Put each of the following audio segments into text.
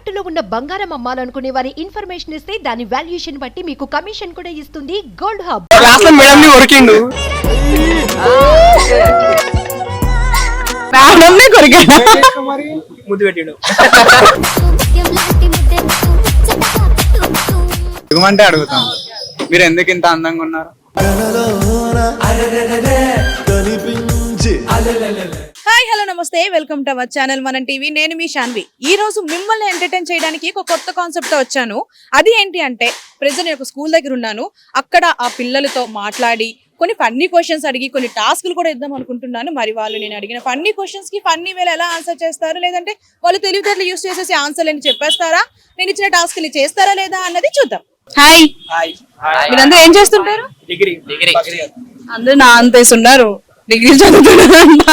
తాకట్టులో ఉన్న బంగారం అమ్మాలనుకునే వారి ఇన్ఫర్మేషన్ ఇస్తే దాని వాల్యుయేషన్ బట్టి మీకు కమిషన్ కూడా ఇస్తుంది. Gold hub. కొరికిండు. ముద్దు పెట్టిండు అడుగుతాం. మీరు ఎందుకు ఇంత అందంగా ఉన్నారు? హాయ్ హలో నమస్తే. Welcome to our channel Mana TV. నేను మీ శాన్వి ఈ రోజు మిమ్మల్ని ఎంటర్టైన్ చేయడానికి ఒక కొత్త కాన్సెప్ట్తో వచ్చాను. అది ఏంటి అంటే ప్రెజెంట్ నేను ఒక స్కూల్ దగ్గర ఉన్నాను. అక్కడ ఆ పిల్లలతో మాట్లాడి కొన్ని ఫన్నీ క్వశ్చన్స్ అడిగి కొన్ని టాస్క్లు కూడా ఇద్దాం అనుకుంటున్నాను. మరి వాళ్ళు నేను అడిగిన ఫన్నీ క్వశ్చన్స్కి ఫన్నీ వేలు ఎలా ఆన్సర్ చేస్తారు? లేదంటే వాళ్ళు తెలివితేటలు యూస్ చేసేసి ఆన్సర్ అని చెప్పేస్తారా? నేను ఇచ్చిన టాస్క్లు చేస్తారా లేదా అన్నది చూద్దాం. హాయ్. హాయ్. మీరందరూ ఏం చేస్తుంటారు? డిగ్రీ. డిగ్రీ. అందరూ నా అంతేసి ఉన్నారు డిగ్రీ చదువుతున్నారంట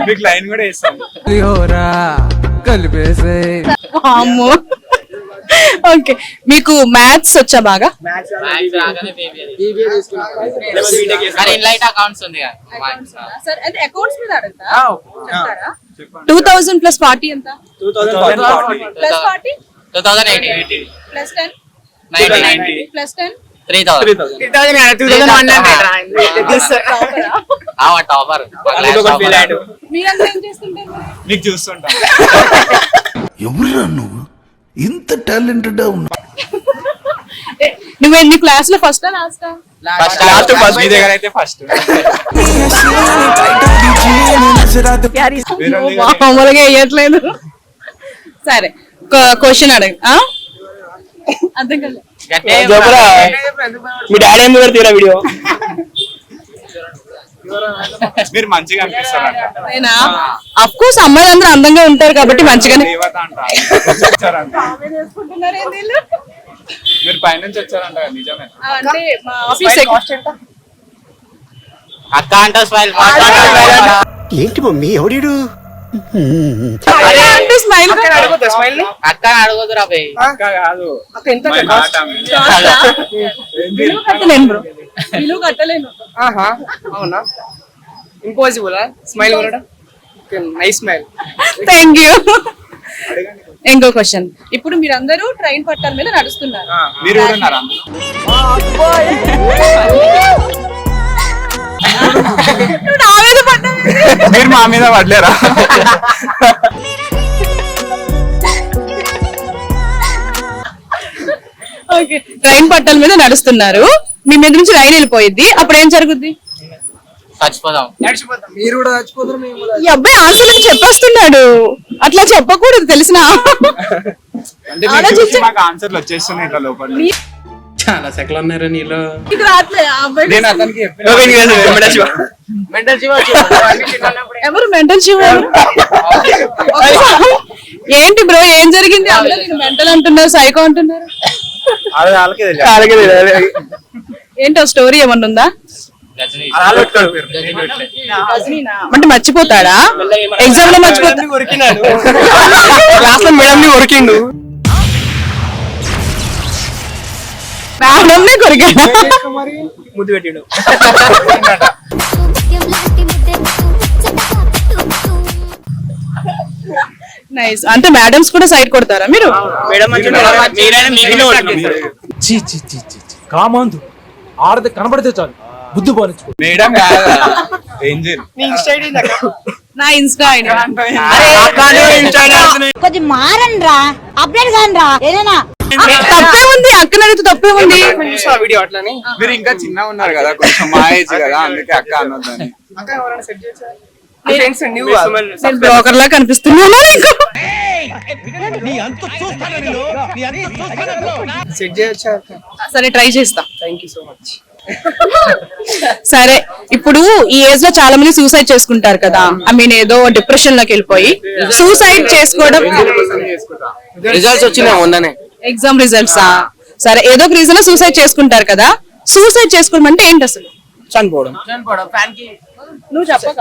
మీకు లైన్ కూడా వేస్తాం. వేస్తాం. అమ్మో ఓకే. మీకు మ్యాథ్స్ వచ్చా బాగా? కానీ ఇన్లైట్ అకౌంట్స్ ఉంది కదా. సరే అంటే అకౌంట్స్ మీద అడుగుతా ఆ, చెప్తారా? చెప్పండి. టూ థౌసండ్ ప్లస్ ఫార్టీ ఎంత? Two thousand plus forty? Two thousand eighty. Plus ten? Plus ten? Three thousand thousand చూస్తుంటాం. నువ్వు? ఇంత టాలెంటెడ్ ఏ, నువ్వు ఎన్ని క్లాస్లో first last first last first మీ దగ్గర అయితే ఫస్ట్ మామూలుగా వేయట్లేదు. సరే క్వశ్చన్ అడగ ఆ? అర్థం కాలేదు మీ డాడీ ఎందుకు పెడతారా వీడియో? మీరు మంచిగా అనిపిస్తారంట. అఫ్ కోర్స్ అమ్మాయిలు అందరూ అందంగా ఉంటారు కాబట్టి మంచిగానే. వచ్చారంట. నిజమే. అంటే మా ఆఫీస్ అక్క అంట ఏంటి మమ్మీ ఎవడీడు? అంటే స్మైల్ అడుగుతా స్మైల్ అక్క అడగదురా భయ్ అక్క కాదు. అక్క ఎంత My heart ఆమె. విలువ కట్టలేను బ్రో. విలువ కట్టలేను. ఆహా అవునా? ఇంపాసిబుల్ స్మైల్ కొనడం? నైస్ స్మైల్ థ్యాంక్ యూ ఇంకో క్వశ్చన్ ఇప్పుడు మీరందరూ ట్రైన్ పట్టాల మీద నడుస్తున్నారు. మీరు మా మీద పడలేరా? ఓకే ట్రైన్ పట్టాల మీద నడుస్తున్నారు. మీ మీద నుంచి రైలు వెళ్ళిపోయింది అప్పుడు ఏం జరుగుద్ది? చచ్చిపోదాం. నడిచిపోతాం. మీరు కూడా చచ్చిపోతారు మేము కూడా ఈ అబ్బాయి ఆన్సర్ చెప్పేస్తున్నాడు? అట్లా చెప్పకూడదు తెలిసిన? ఆన్సర్లు వచ్చేస్తున్నాయి ఇట్లా లోపల. నుంచి. చాలా సెకలు ఉన్నారా నీలో నేను అతనికి ఎవరు మెంటల్ శివ? ఏంటి బ్రో ఏం జరిగింది? మెంటల్ అంటున్నారు సైకో అంటున్నారు? తెలియదు. ఏంటో స్టోరీ ఏమన్నా ఉందా. అంటే మర్చిపోతాడా? ఎగ్జామ్లో మర్చిపోతా కొరికినాడు క్లాస్లో మేడం ని కొరికిండు కొరికాడా ముద్దు పెట్టిండు. నైస్. అంటే మేడమ్స్ కూడా సైడ్ కొడతారా మీరు. కామాంధు. ఆడది కనబడితే చాలు. బుద్ధి పాలించుకో మేడం నీ ఇన్స్టా. కొద్ది మారండి రా అప్డేట్ కాని రా ఏదైనా తప్పే ఉంది అక్కన అడిగితే తప్పే ఉంది. వీడియో అట్లని. మీరు ఇంకా చిన్న ఉన్నారు కదా కొంచెం మా ఏజ్ కదా అందుకే అక్క నేను బ్రోకర్ లా కనిపిస్తున్నాను నీకు? సరే ట్రై చేస్తా. థ్యాంక్ యూ సో మచ్ సరే ఇప్పుడు ఈ ఏజ్లో చాలా మంది సూసైడ్ చేసుకుంటారు కదా. ఐ మీన్ ఏదో డిప్రెషన్లోకి వెళ్ళిపోయి. సూసైడ్ చేసుకోవడం రిజల్ట్స్ వచ్చినాయి మొన్ననే. ఎగ్జామ్ రిజల్ట్స్ సరే ఏదో ఒక రీజన్ సూసైడ్ చేసుకుంటారు కదా? సూసైడ్ చేసుకోవడం అంటే ఏంటి అసలు? చనిపోవడం. నువ్వు చెప్పక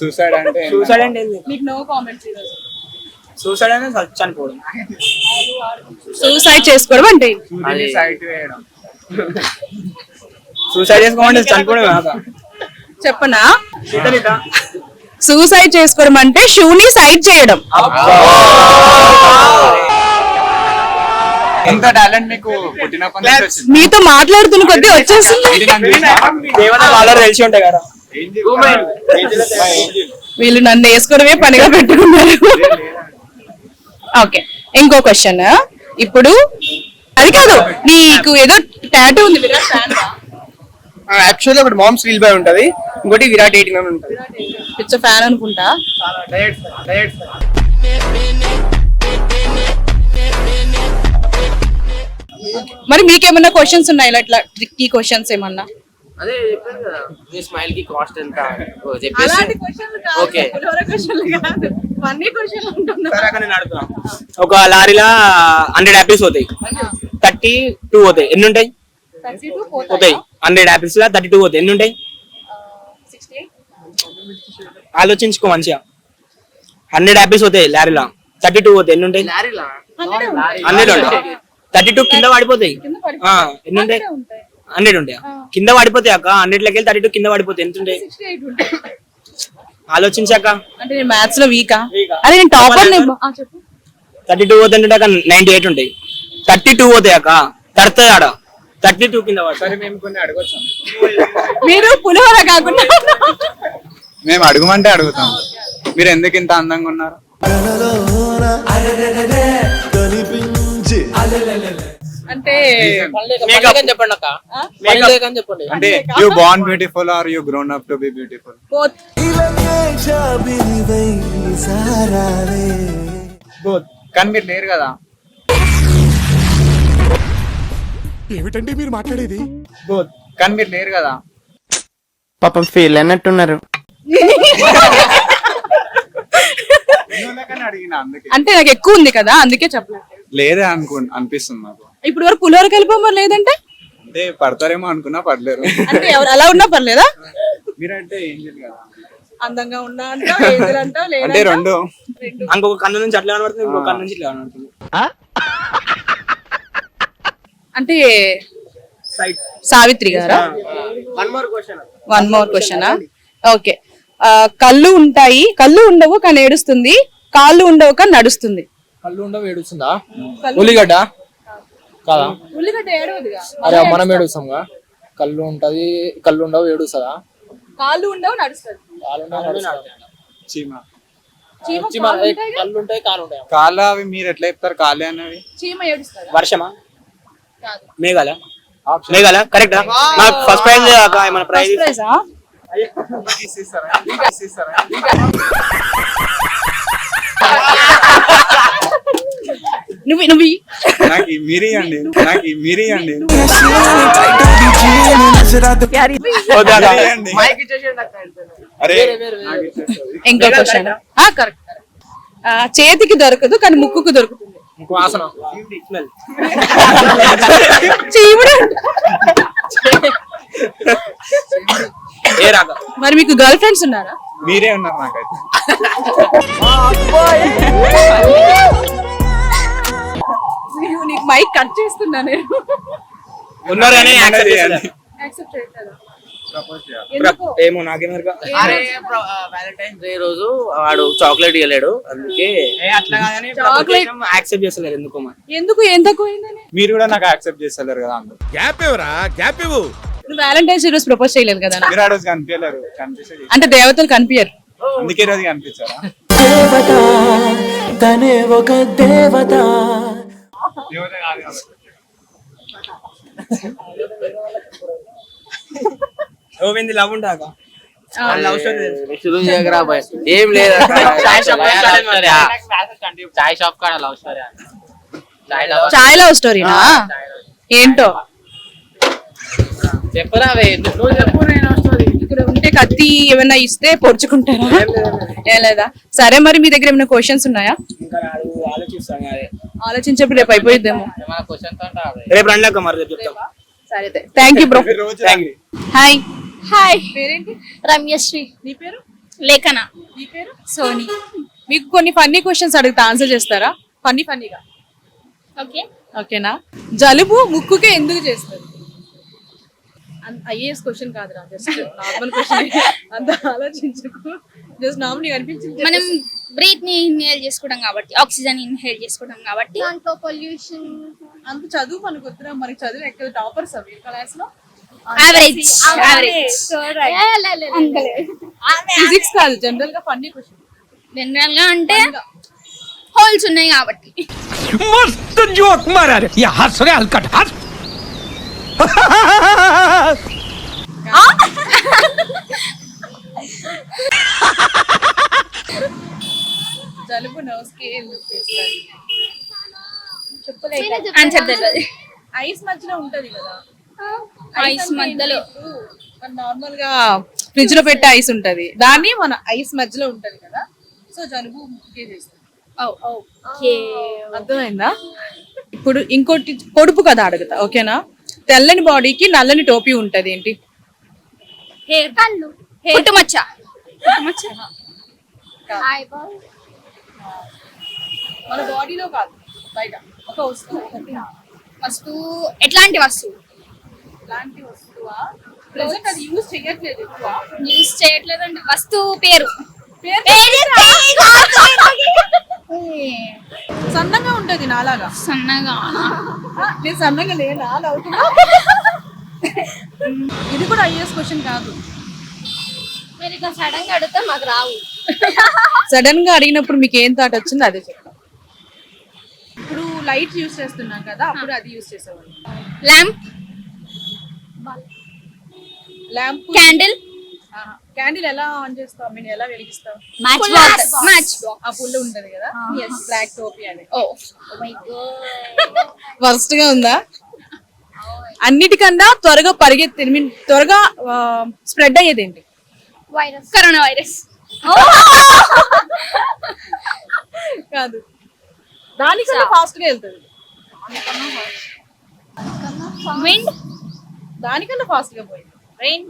సూసైడ్ అంటే సూసైడ్ అంటే నీకు నో కామెంట్స్ సూసైడ్ అంటే చనిపోవడం. సూసైడ్ చేసుకోవడం అంటే సూసైడ్ చేసుకోమంటే చనిపోవడం చెప్పనా? సూసైడ్ చేసుకోవడం అంటే షూని సైడ్ చేయడం. ఎంత టాలెంట్ మీకు పుట్టినప్పటి నుంచి వచ్చింది? మీతో మాట్లాడుతున్న కొద్దీ వచ్చేస్తుంది. తెలుసా? ఏమన్నా వాళ్ళ తెలిసి ఉంటాయి కదా? వీళ్ళు నన్ను వేసుకోవడమే పనిగా పెట్టుకున్నారు. ఓకే ఇంకో క్వశ్చన్ ఇప్పుడు అది కాదు నీకు ఏదో టాటూ ఉంది విరాట్? యాక్చువల్లీ ఒకటి మామ్స్ రీల్ బై ఉంటది. ఇంకోటి విరాట్ ఎయిటీన్ అని ఉంటది. పిచ్చ ఫ్యాన్ అనుకుంటా. మరి మీకేమన్నా క్వశ్చన్స్ ఉన్నాయి? ఇలా ఇట్లా ట్రిక్కీ క్వశ్చన్స్ ఏమన్నా? అదే చెప్పాను కదా మీ స్మైల్కి కాస్ట్ ఎంత? ఓ చెప్పేసి. ఓకే. ఒక లారీలా హండ్రెడ్ యాపిల్స్ పోతాయి. థర్టీ టూ పోతాయి. ఎన్ని ఉంటాయి? పోతాయి? హండ్రెడ్ యాపిల్స్ లా థర్టీ టూ పోతాయి. ఎన్ని ఉంటాయి? ఆలోచించుకో మంచిగా. హండ్రెడ్ యాపిల్స్ పోతాయి లారీలా. థర్టీ టూ పోతాయి. ఎన్ని ఉంటాయి? హండ్రెడ్ ఉంటాయి. థర్టీ టూ కింద పడిపోతాయి ఆ, ఎన్ని ఉంటాయి. హండ్రెడ్ ఉంటాయి కింద పడిపోతాయి అక్క. హండ్రెడ్ లెక్క థర్టీ టూ కింద పడిపోతాయి ఎంత ఉంటాయి ఆలోచించాక అంటే నేను మ్యాథ్స్లో వీకా Weak ఆ? అదే నేను టాపర్ చెప్పు. థర్టీ టూ పోతే అక్క నైన్టీ ఎయిట్ ఉంటాయి థర్టీ టూ పోతాయి అక్క? తడుతుంది ఆడ. థర్టీ టూ కింద మీరు పులిహోర కాకుండా మేము అడగమంటే అడుగుతాం. మీరు ఎందుకు ఇంత అందంగా ఉన్నారు? కనిపించి అంటే మేకప్ చెప్పండి అక్క. మేకప్ అని చెప్పండి. అంటే you born beautiful or you grown up to be beautiful both. కానీ మీరు లేరు కదా. ఏమిటండి మీరు మాట్లాడేది? కానీ మీరు లేరు కదా. పాపం ఫెయిల్ అన్నట్టున్నారు అంటే నాకు ఎక్కువ ఉంది కదా అందుకే చెప్పలేదు. లేదే అనుకు అనిపిస్తుంది నాకు. ఇప్పుడు వరకు పులిహోర కలిపోమని లేదంటే? అంటే పడతారేమో అనుకున్నా పడలేరు. అంటే ఎవరు అలా ఉన్నా పర్లేదా? మీరంటే ఏం చేయదు కదా. అందంగా ఉన్నా ఏజ్లు అంటే రెండు. ఇంకొక కన్ను నుంచి అట్లా కనబడుతుంది ఇంకొక కన్ను నుంచి ఇట్లా కనబడుతుంది. అంటే సావిత్రి గారా? One more question one more question okay కళ్ళు ఉంటాయి కళ్ళు ఉండవు కానీ ఏడుస్తుంది కాళ్ళు ఉండవు కానీ నడుస్తుంది. కళ్ళు ఉండవు ఏడుస్తుందా? ఉల్లిగడ్డ? కాదా? ఉల్లిగడ్డ ఏడవదుగా. అరే మనం ఏడుస్తాంగా? కళ్ళు ఉంటది కళ్ళు ఉండవు ఏడుస్తుందా? కాళ్ళు ఉండవు నడుస్తుంది. కాళ్ళు ఉండవు, నడుస్తుందా? చీమ. చీమ చీమ, కాళ్ళు ఏ, ఉంటాయిగా? కళ్ళు ఉంటాయి కాళ్ళు ఉంటాయి. కాళ్ళ అవి మీరు ఎట్లా చెప్తారు? కాళ్ళే అనేవి చీమ ఏడుస్తుంది? వర్షమా? మేఘాల? మేఘాల? కరెక్టా? నాకు ఫస్ట్ ప్రైజ్ మన ప్రైజ్ నువ్వు నువ్వు. నాకు మీరి అండి. నాకు మీరి అండి. ఇంకో క్వశ్చన్ కరెక్ట్ చేతికి దొరకదు కానీ ముక్కుకు దొరుకుతుంది. మరి మీకు గర్ల్ ఫ్రెండ్స్ ఉన్నారా? మీరే ఉన్నారు నాకైతే. నీకు నీకు మైక్ కట్ చేస్తున్నా నేను. యాక్సెప్ట్ చేయట్లేదా ఏమో అరే వ్యాలంటైన్స్ డే రోజు వాడు చాక్లెట్ ఇవ్వలేడు అందుకే Chocolate. యాక్సెప్ట్ చేస్తలేరు ఎందుకో మరి? ఎందుకు? మీరు కూడా నాకు యాక్సెప్ట్ చేస్తలేరు కదా అందరు. గ్యాప్ ఇవ్వరా గ్యాప్ ఇవ్వు. నువ్వు వ్యాలంటైన్స్ రోజు ప్రపోజ్ చేయలేదు కదా మీరు ఆ రోజు కనిపించలేరు. చేసి- అంటే దేవతలు కనిపించరు. అందుకే రోజు కనిపించారా? తనే ఒక దేవత దేవత. గోవింది లవ్ ఉంటాక లవ్ స్టోరీ శురు చేయకరా బాయ్. ఏం లేదు చాయ్ షాప్ చాయ్ షాప్ కాడ లవ్ స్టోరీ చాయ్ లవ్ చాయ్ లవ్ స్టోరీనా ఏంటో? చెప్పరా బే, నువ్వు చెప్పు నేను స్టోరీ. ఇక్కడ ఉంటే కత్తి ఏమైనా ఇస్తే పొడుచుకుంటారా? ఏం లేదా సరే మరి మీ దగ్గర ఏమైనా క్వశ్చన్స్ ఉన్నాయా? ఆలోచించేప్పుడు రేపు అయిపోయిద్దేమో. రేపు రండి అక్క మరి రేపు చెప్తాం. సరే థ్యాంక్ యూ బ్రో మీరు రోజు థ్యాంక్ యూ హాయ్ హాయ్ పేరేంటి? రమ్యశ్రీ. నీ పేరు? లేఖన. నీ పేరు? సోని. మీకు కొన్ని ఫన్నీ క్వశ్చన్స్ అడిగితే ఆన్సర్ చేస్తారా? ఫన్నీ ఫన్నీగా? ఓకే. ఓకేనా? జలుబు ముక్కుకే ఎందుకు చేస్తారు? ఐఏఎస్ క్వశ్చన్ కాదురా జస్ట్ నార్మల్ క్వశ్చన్ అంత ఆలోచించకు. జస్ట్ నార్మల్ అనిపించింది మనం బ్రీత్ని ఇన్హేల్ చేసుకోవడం కాబట్టి ఆక్సిజన్ ఇన్హేల్ చేసుకోవడం కాబట్టి. దాంట్లో పొల్యూషన్ అంత చదువు మనకు వద్దురా మనకి చదువు ఎక్కడ టాపర్స్ అవి క్లాస్లో? యావరేజ్ యావరేజ్ ఫిజిక్స్ కాదు జనరల్గా ఫన్నీ క్వశ్చన్ జనరల్గా అంటే హోల్స్ ఉన్నాయి కాబట్టి. మస్తు జోక్ మారారు. యా హస్ రే అల్కట్ హస్ జలుబు ఐస్ మధ్యలో ఉంటది కదా. ఐస్ మధ్యలో. నార్మల్గా ఫ్రిడ్జ్లో పెట్టే ఐస్ ఉంటది. దాన్ని మన ఐస్ మధ్యలో ఉంటది కదా. సో జలుబు ముక్కే చేస్తుంది. ఓకే. అర్థమైందా? ఇప్పుడు ఇంకోటి పొడుపు కదా అడుగుతా ఓకేనా? తెల్లని బాడీకి నల్లని టోపీ ఉంటది ఏంటి హెయిర్ కళ్ళు పుట్టుమచ్చ పుట్టుమచ్చ మన బాడీలో కాదు బయట ఒక వస్తువు. వస్తువు ఎట్లాంటి వస్తువు? ఇలాంటి వస్తువా? ప్రెసెంట్ అది యూజ్ చేయట్లేదు ఎక్కువ. యూస్ చేయట్లేదండి వస్తువు పేరు. సన్నగా ఉంటది నాలాగా. సన్నగా. ఆ, నేను సన్నగా లేనా అలా అవుతున్నా ఇది కూడా ఐఎస్ క్వశ్చన్ కాదు. మీరు ఇక సడన్గా అడిగితే మాకు రావు. సడన్గా అడిగినప్పుడు మీకు ఏం థాట్ వచ్చింది అదే చెప్తాం. ఇప్పుడు లైట్ యూస్ చేస్తున్నాం కదా అప్పుడు అది యూస్ చేసేవాళ్ళు. ల్యాంప్. Lamp candle. క్యాండిల్ ఎలా ఆన్ చేస్తావు? మీన్ ఎలా వెలిగిస్తావు? మ్యాచ్ మ్యాచ్ ఆ పుల్ల ఉంటది కదా? బ్లాక్ టోపీ అని. ఓ వర్స్ట్ గా ఉందా? అన్నిటికన్నా త్వరగా పరిగెత్తి mean, త్వరగా స్ప్రెడ్ అయ్యేది ఏంటి వైరస్ కరోనా వైరస్ కాదు. దానికన్నా ఫాస్ట్గా వెళ్తుంది. దానికన్నా ఫాస్ట్గా పోయింది. ట్రైన్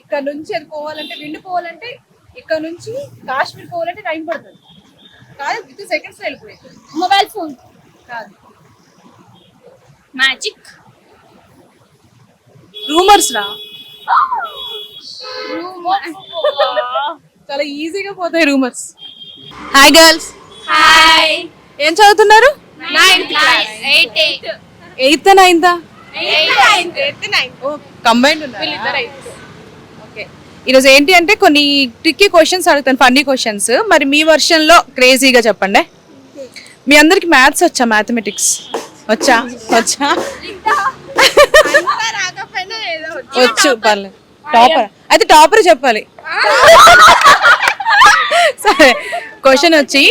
ఇక్కడ నుంచి అది పోవాలంటే విండ్ పోవాలంటే ఇక్కడ నుంచి కాశ్మీర్ పోవాలంటే టైం పడుతుంది. కాదు విత్ సెకండ్స్ వెళ్ళిపోయింది. Mobile phone. కాదు. మ్యాజిక్. రూమర్స్ రా. చాలా ఈజీగా పోతాయి రూమర్స్. హాయ్ గర్ల్స్ హాయ్ ఏం చదువుతున్నారు? ఎయిత్ నైన్త్ కంబైన్డ్ ఓకే ఈరోజు ఏంటి అంటే కొన్ని ట్రిక్కీ క్వశ్చన్స్ అడుగుతాను ఫన్నీ క్వశ్చన్స్ మరి మీ version లో క్రేజీగా చెప్పండి. మీ అందరికి మ్యాథ్స్ వచ్చా మ్యాథమెటిక్స్ వచ్చా? వచ్చా? వచ్చు పర్లేదు టాపర్ అయితే టాపర్ చెప్పాలి. సరే క్వశ్చన్ వచ్చి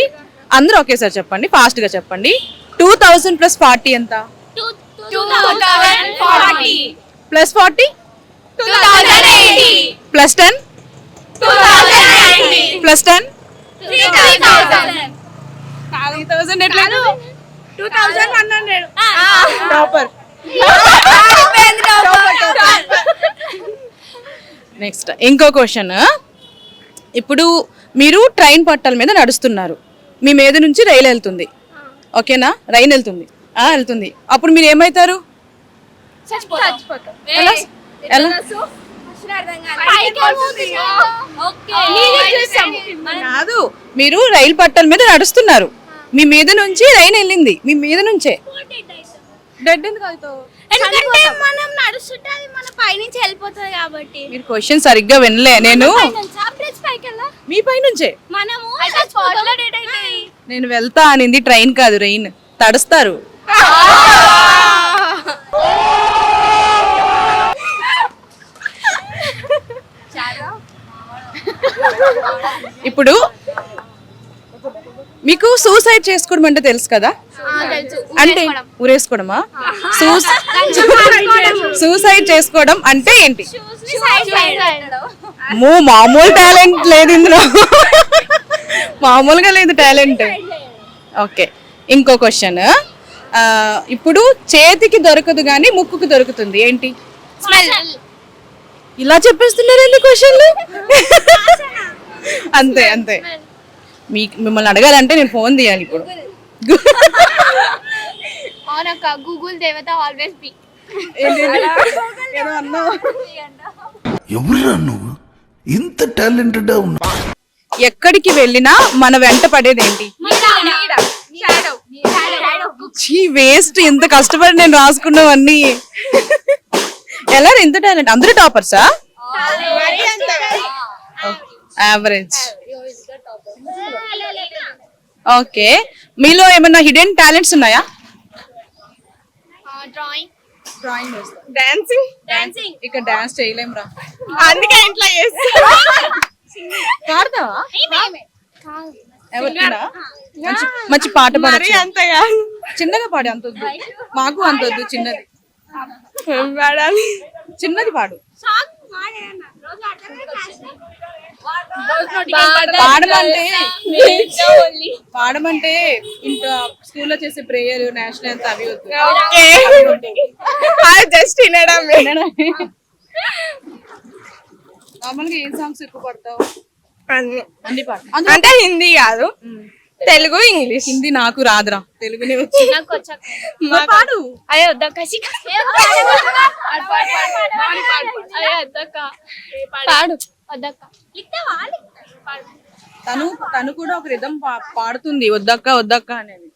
అందరూ ఒకేసారి చెప్పండి ఫాస్ట్గా చెప్పండి. టూ థౌసండ్ ప్లస్ ఫార్టీ ఎంత? Plus forty plus ten? Plus ten? Thousand ఎట్లా? Two thousand one hundred. Topper next ఇంకో క్వశ్చన్ ఇప్పుడు మీరు ట్రైన్ పట్టాల మీద నడుస్తున్నారు. మీ మీద నుంచి రైలు వెళ్తుంది. ఓకేనా? రైలు వెళ్తుంది. ఆ, వెళ్తుంది. అప్పుడు మీరు ఏమవుతారు? ఎలా? ఎలా కాదు మీరు రైలు పట్టాల మీద నడుస్తున్నారు. మీ మీద నుంచి రైలు వెళ్ళింది. మీ మీద నుంచే. డెడ్ ఎందుకు అవుతావు? ఎందుకంటే మనం నడుస్తుంటే అది మన పైనుంచి వెళ్ళిపోతుంది కాబట్టి. మీరు క్వశ్చన్ సరిగ్గా వినలే. నేను మీ పై నుంచే మనము. నేను వెళ్తా అనింది. ట్రైన్ కాదు రెయిన్ తడుస్తారు. ఇప్పుడు మీకు సూసైడ్ చేసుకోవడం అంటే తెలుసు కదా? అంటే ఊరేసుకోవడమా? సూసైడ్ చేసుకోవడం అంటే ఏంటి? మామూలు టాలెంట్ లేదు ఇందులో. మామూలుగా లేదు టాలెంట్. ఓకే ఇంకో క్వశ్చన్. ఇప్పుడు చేతికి దొరకదు కానీ ముక్కుకు దొరుకుతుంది. ఏంటి? ఇలా చెప్పేస్తున్నారు ఎన్ని క్వశ్చన్లు అంతే అంతే. మీ మిమ్మల్ని అడగాలంటే నేను ఫోన్ తీయాలి ఇప్పుడు. అవునక్క గూగుల్ దేవత ఆల్వేస్ బి నువ్వు? ఇంత టాలెంటెడ్ ఉన్నా ఎక్కడికి వెళ్ళినా మన వెంట పడేది ఏంటి చీ వేస్ట్ ఎంత కష్టపడి నేను రాసుకున్నవన్నీ. ఎలా ఎంత టాలెంట్ అందరూ టాపర్సా యావరేజ్ ఓకే మీలో ఏమైనా హిడెన్ టాలెంట్స్ ఉన్నాయా? డ్రాయింగ్ డ్రాయింగ్ డాన్సింగ్ డాన్సింగ్ ఇక్కడ డాన్స్ చేయలేం రా అందుకే ఇంట్లో పాడతావా? ఎవరికైనా మంచి మంచి పాట పాడచ్చు. అంతగా చిన్నగా పాడు అంత వద్దు. మాకు అంత వద్దు చిన్నది. పాడాలి. చిన్నది పాడు. పాడమంటే పాడమంటే ఇంకా స్కూల్లో చేసే ప్రేయర్ నేషనల్ అంతా అవి జస్ట్ నార్మల్గా ఏం సాంగ్స్ ఎక్కువ పడతావు? అన్ని. అన్ని పాడు. అంటే హిందీ కాదు. తెలుగు ఇంగ్లీష్. హిందీ నాకు రాదురా. తెలుగునే వచ్చి. నాకు వచ్చాక మరి పాడు. అయ్యో పాడు తను తను కూడా ఒక రిధం పాడుతుంది. వద్దక్క వద్దక్క అనేది.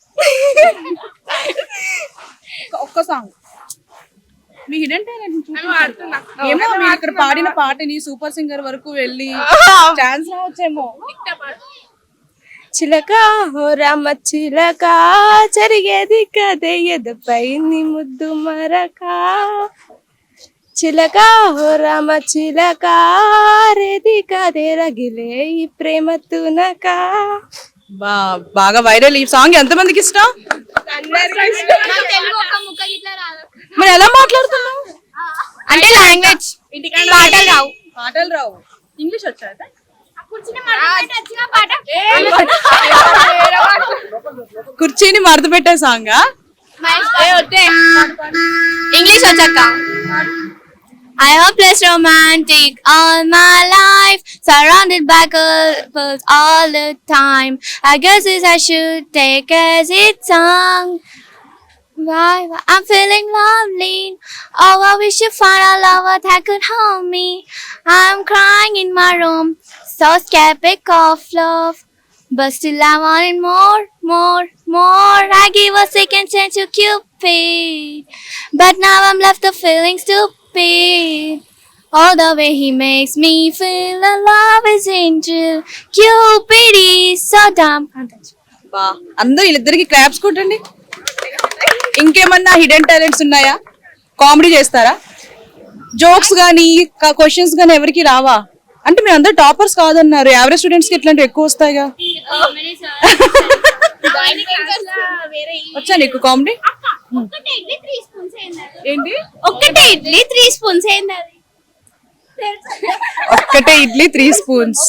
ఒక్క- ఒక్క సాంగ్ మీ హిడెన్ టాలెంట్ ఏమో మీరు ఇక్కడ పాడిన పాటని సూపర్ సింగర్ వరకు వెళ్ళి ఛాన్స్ రావచ్చేమో. చిలక హో రామ చిలక జరిగేది కదే ఎదపై నీ ముద్దు మరక. చిలక హో రామ చిలక రేది కదే రగిలే ఈ ప్రేమ తునక. బా బాగా వైరల్ ఈ సాంగ్ ఎంత మందికి ఇష్టం? మరి ఎలా మాట్లాడుతున్నావు? అంటే లాంగ్వేజ్. పాటలు రావు. పాటలు రావు. ఇంగ్లీష్ వచ్చా? కుర్చీని మడత పెట్టే సాంగ్ ఇంగ్లీష్ వచ్చాక I hope less romantic all my life, surrounded by couples all the time. I guess this I should take as its song. Why? why- I'm feeling lonely. Oh, I wish you find a lover that could hold me. I'm crying in my room, so skeptic of love. But still I wanted more, more, more. I give a second chance to Cupid. But now I'm left of feeling stupid. All the way he makes me feel the love is angel. Cupid is so dumb. బా అందరూ వీళ్ళిద్దరికి claps కొట్టండి ఇంకేమన్నా hidden talents ఉన్నాయా comedy చేస్తారా jokes గానీ questions గానీ ఎవరికి రావా అంటే మీరు అందరు టాపర్స్ కాదన్నారు. యావరేజ్ స్టూడెంట్స్కి ఇట్లాంటివి ఎక్కువ వస్తాయిగా? వచ్చా నీకు కామెడీ? ఏంటి? ఒక్కటే ఇడ్లీ త్రీ స్పూన్స్ ఏంది ఒక్కటే ఇడ్లీ త్రీ స్పూన్స్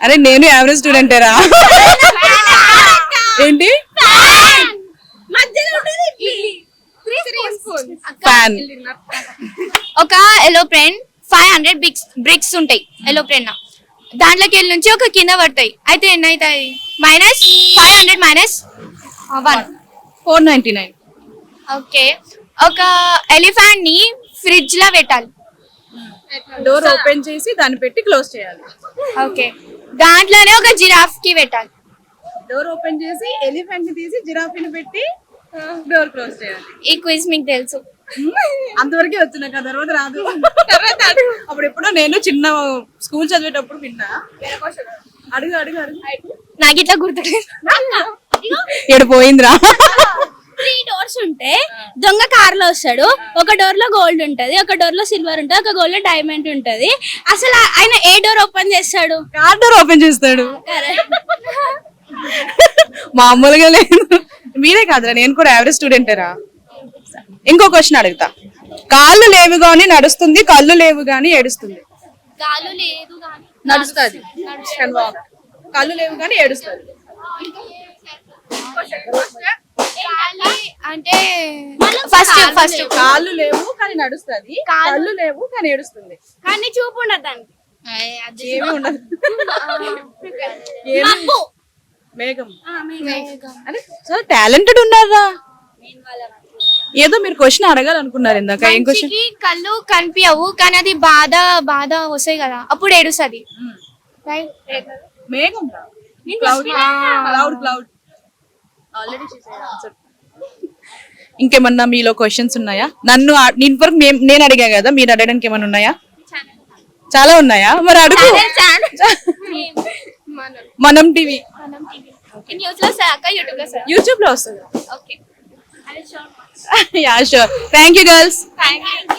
అరే నేను యావరేజ్ స్టూడెంటేరా ఏంటి? ఫ్యాన్ ఒక aeroplane five hundred bricks bricks ఉంటాయి. ఎలోప్రేన్ దాంట్లోకి వెళ్ళి నుంచి ఒక కింద పడతాయి. అయితే ఎన్ని అవుతాయి minus five hundred minus one four ninety nine okay. ఒక ఎలిఫెంట్ని ఫ్రిడ్జ్లో పెట్టాలి. డోర్ ఓపెన్ చేసి దాన్ని పెట్టి క్లోజ్ చేయాలి. ఓకే. దాంట్లోనే ఒక జిరాఫ్కి పెట్టాలి. డోర్ ఓపెన్ చేసి ఎలిఫెంట్ని తీసి జిరాఫీని పెట్టి డోర్ క్లోజ్ చేయాలి. ఈ క్విజ్ మీకు తెలుసు. అంతవరకే వచ్చు నాకు ఆ తర్వాత రాదు. అప్పుడు ఎప్పుడో నేను చిన్న స్కూల్ చదివేటప్పుడు విన్నా. అడుగు అడుగు అడుగు. నాకు ఇట్లా గుర్తులేదు. ఎడు పోయిందిరా. త్రీ డోర్స్ ఉంటే దొంగ కార్లో వస్తాడు ఒక డోర్లో గోల్డ్ ఉంటది ఒక డోర్లో సిల్వర్ ఉంటది ఒక గోల్డ్లో డైమండ్ ఉంటది. అసలు ఆయన ఏ డోర్ ఓపెన్ చేస్తాడు? కార్ డోర్ ఓపెన్ చేస్తాడు. మామూలుగా లేదు. మీరే కాదురా నేను కూడా యావరేజ్ స్టూడెంటేరా ఇంకో క్వశ్చన్ అడుగుతా. కాళ్ళు లేవు గాని నడుస్తుంది కళ్ళు లేవు గాని ఏడుస్తుంది. లేదు నడుస్తుంది. కళ్ళు లేవు గాని ఏడుస్తుంది. అంటే ఫస్ట్ ఫస్ట్ కాళ్ళు లేవు కానీ నడుస్తుంది. కళ్ళు లేవు కానీ ఏడుస్తుంది. కానీ చూపు ఉండదు దానికి. ఏమీ ఉండదు. మేఘం. అరే చాలా టాలెంటెడ్ ఉన్నారా ఏదో మీరు క్వశ్చన్ అడగాలనుకున్నారు ఇందాక. ఏం క్వశ్చన్? కళ్ళు కనిపించవు కానీ అది బాధ బాధ వస్తాయి కదా. అప్పుడు ఏడుస్తుంది. మేఘం క్లౌడ్ క్లౌడ్ క్లౌడ్ ఆల్రెడీ ఇంకేమన్నా మీలో క్వశ్చన్స్ ఉన్నాయా? నన్ను నేను వరకు నేను అడిగా కదా మీరు అడగడానికి ఏమైనా ఉన్నాయా? చాలా ఉన్నాయా? మరి అడుగు. మనం టీవీ. న్యూస్లో సార్ యూట్యూబ్లో సార్ యూట్యూబ్లో వస్తుంది. Okay yeah sure thank you girls thank you